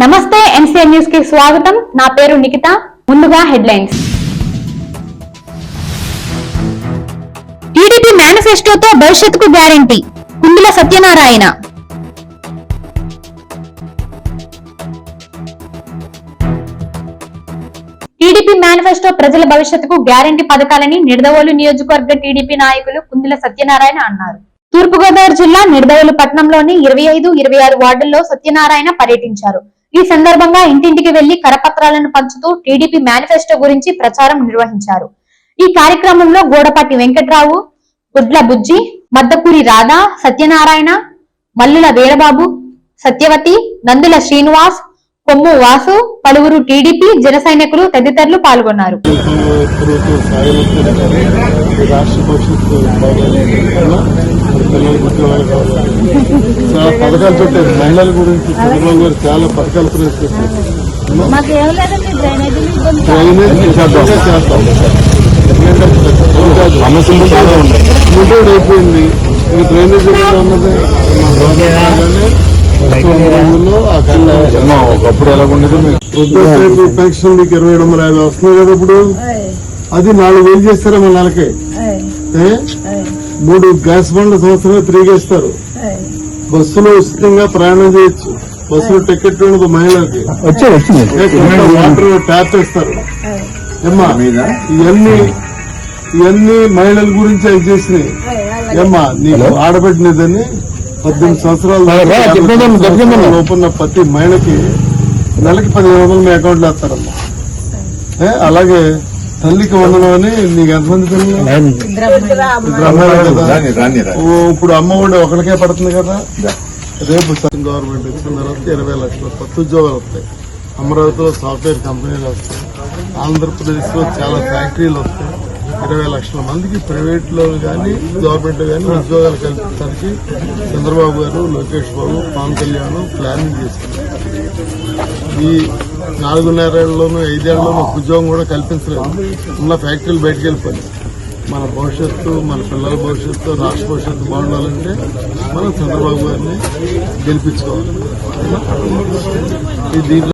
నమస్తే ఎన్సీఎన్ న్యూస్కి స్వాగతం. నా పేరు నిఖిత. ముందుగా హెడ్లైన్స్. టీడీపీ మేనిఫెస్టోతో భవిష్యత్తుకు guarantee. Kundula Satyanarayana. TDP manifesto ప్రజల భవిష్యత్తుకు గ్యారంటీ పథకాలని నిడదవోలు నియోజకవర్గ టీడీపీ నాయకులు కుందుల సత్యనారాయణ అన్నారు. తూర్పుగోదావరి జిల్లా నిడదవోలు పట్టణంలోని ఇరవై ఐదు ఇరవై ఆరు వార్డుల్లో సత్యనారాయణ పర్యటించారు. ఈ సందర్భంగా ఇంటింటికి వెళ్ళి కరపత్రాలను పంచుతూ టీడీపీ మేనిఫెస్టో గురించి ప్రచారం నిర్వహించారు. ఈ కార్యక్రమంలో గోడపాటి వెంకట్రావు గుడ్ల బుజ్జి మద్దకూరి రాధా సత్యనారాయణ మల్లుల వీరబాబు సత్యవతి నందుల శ్రీనివాస్ కొమ్ము వాసు పలువురు టీడీపీ జన సైనికులు తదితరులు పాల్గొన్నారు. పథకాలు పెట్టారు. మహిళల గురించి చంద్రబాబు గారు చాలా పథకాలు ప్రవేశపెట్టారు డ్రైనేజ్ సమస్యలు చాలా ఉన్నాయి. అయిపోయింది. డ్రైనేజ్ ఉన్నది. ఒకప్పుడు వృద్ధాప్య పెన్షన్ మీకు ఇరవై ఏడు వందల యాభై వస్తుంది కదా ఇప్పుడు? అది నాలుగు వేలు చేస్తారా మన నెలకి? ఏ? మూడు గ్యాస్ బండ్ల సంవత్సరం ఫ్రీగా ఇస్తారు బస్సులో ఉచితంగా ప్రయాణం చేయొచ్చు. బస్సులో టికెట్ ఉండదు మహిళలకి. వాటర్ ట్యాప్ ఏమ్మా ఇవన్నీ ఇవన్నీ మహిళల గురించి అవి చేసినాయి. ఏమ్మా నీకు ఆడబెట్టినదని పద్దెనిమిది సంవత్సరాలు లోపల ప్రతి మహిళకి నెలకి పదిహేను వందలు మీ అకౌంట్లో వేస్తారమ్మా అలాగే తల్లికి వందనం అని నీకు ఎంతమంది పిల్లలు? ఓ, ఇప్పుడు అమ్మ ఒడి ఒకరికే పడుతుంది కదా? రేపు గవర్నమెంట్ ఇచ్చిన తర్వాత ఇరవై లక్షల కొత్త ఉద్యోగాలు వస్తాయి. అమరావతిలో సాఫ్ట్వేర్ కంపెనీలు వస్తాయి. ఆంధ్రప్రదేశ్లో చాలా ఫ్యాక్టరీలు వస్తాయి. ఇరవై లక్షల మందికి ప్రైవేట్లో కానీ గవర్నమెంట్ కానీ ఉద్యోగాలు కల్పించడానికి చంద్రబాబు గారు లోకేష్ బాబు పవన్ కళ్యాణ్ ప్లానింగ్ చేస్తున్నారు. ఈ నాలుగున్నరేళ్ళలోనూ ఐదేళ్ళలోనూ ఒక ఉద్యోగం కూడా కల్పించలేదు. ఉన్న ఫ్యాక్టరీలు బయటకు వెళ్ళిపోయి మన భవిష్యత్తు మన పిల్లల భవిష్యత్తు రాష్ట్ర భవిష్యత్తు బాగుండాలంటే మనం చంద్రబాబు గారిని గెలిపించుకోవాలి. ఈ దీంట్లో